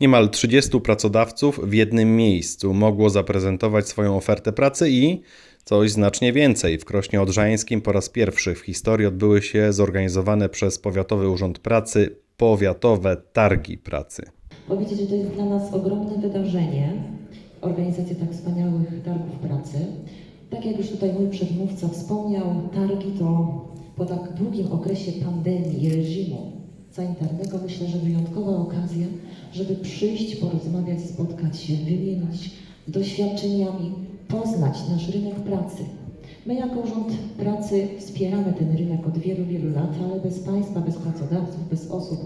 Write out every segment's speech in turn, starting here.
Niemal 30 pracodawców w jednym miejscu mogło zaprezentować swoją ofertę pracy i coś znacznie więcej. W Krośnie Odrzańskim po raz pierwszy w historii odbyły się zorganizowane przez Powiatowy Urząd Pracy powiatowe targi pracy. powiedzieć, że to jest dla nas ogromne wydarzenie, organizacja tak wspaniałych targów pracy. Tak jak już tutaj mój przedmówca wspomniał, targi to po tak długim okresie pandemii i reżimu sanitarnego myślę, że wyjątkowa okazja, żeby przyjść, porozmawiać, spotkać się, wymienić doświadczeniami, poznać nasz rynek pracy. My jako Urząd Pracy wspieramy ten rynek od wielu, wielu lat, ale bez państwa, bez pracodawców, bez osób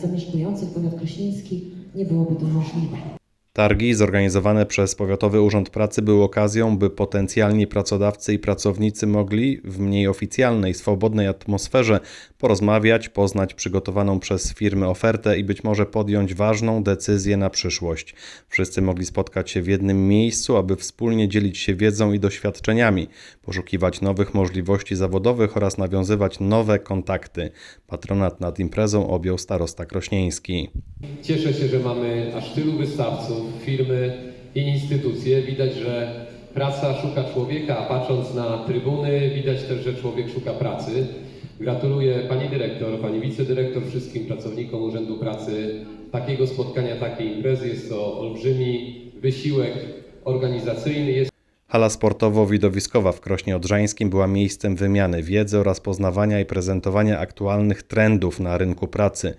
zamieszkujących powiat krośnieński nie byłoby to możliwe. Targi zorganizowane przez Powiatowy Urząd Pracy były okazją, by potencjalni pracodawcy i pracownicy mogli w mniej oficjalnej, swobodnej atmosferze porozmawiać, poznać przygotowaną przez firmy ofertę i być może podjąć ważną decyzję na przyszłość. Wszyscy mogli spotkać się w jednym miejscu, aby wspólnie dzielić się wiedzą i doświadczeniami, poszukiwać nowych możliwości zawodowych oraz nawiązywać nowe kontakty. Patronat nad imprezą objął starosta krośnieński. Cieszę się, że mamy aż tylu wystawców, firmy i instytucje. Widać, że praca szuka człowieka, a patrząc na trybuny, widać też, że człowiek szuka pracy. Gratuluję Pani Dyrektor, Pani Wicedyrektor, wszystkim pracownikom Urzędu Pracy takiego spotkania, takiej imprezy. Jest to olbrzymi wysiłek organizacyjny. Jest Hala sportowo-widowiskowa w Krośnie Odrzańskim była miejscem wymiany wiedzy oraz poznawania i prezentowania aktualnych trendów na rynku pracy.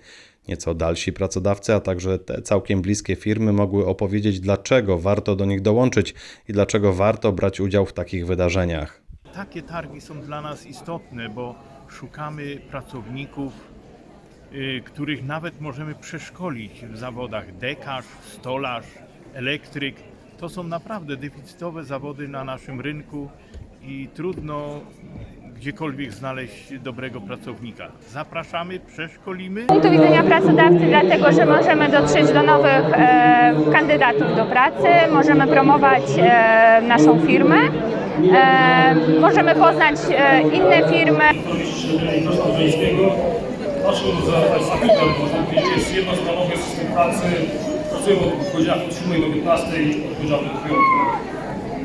Nieco dalsi pracodawcy, a także te całkiem bliskie firmy mogły opowiedzieć, dlaczego warto do nich dołączyć i dlaczego warto brać udział w takich wydarzeniach. Takie targi są dla nas istotne, bo szukamy pracowników, y, których nawet możemy przeszkolić w zawodach dekarz, stolarz, elektryk. To są naprawdę deficytowe zawody na naszym rynku i trudno gdziekolwiek znaleźć dobrego pracownika. Zapraszamy, przeszkolimy. Z punktu widzenia pracodawcy, dlatego że możemy dotrzeć do nowych e, kandydatów do pracy, możemy promować e, naszą firmę, e, możemy poznać e, inne firmy. Naszym alfabetem, można powiedzieć, jest jednostanowy system pracy. Pracujemy w godzinach od 7 do 15 od poniedziałku do piątku.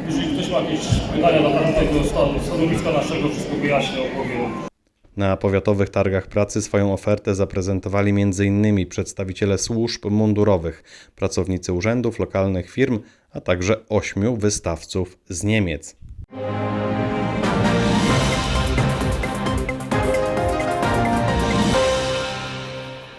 Jeżeli ktoś ma jakieś pytania na temat tego stanowiska naszego, wszystko wyjaśnię, opowiem. Na powiatowych targach pracy swoją ofertę zaprezentowali m.in. przedstawiciele służb mundurowych, pracownicy urzędów, lokalnych firm, a także ośmiu wystawców z Niemiec.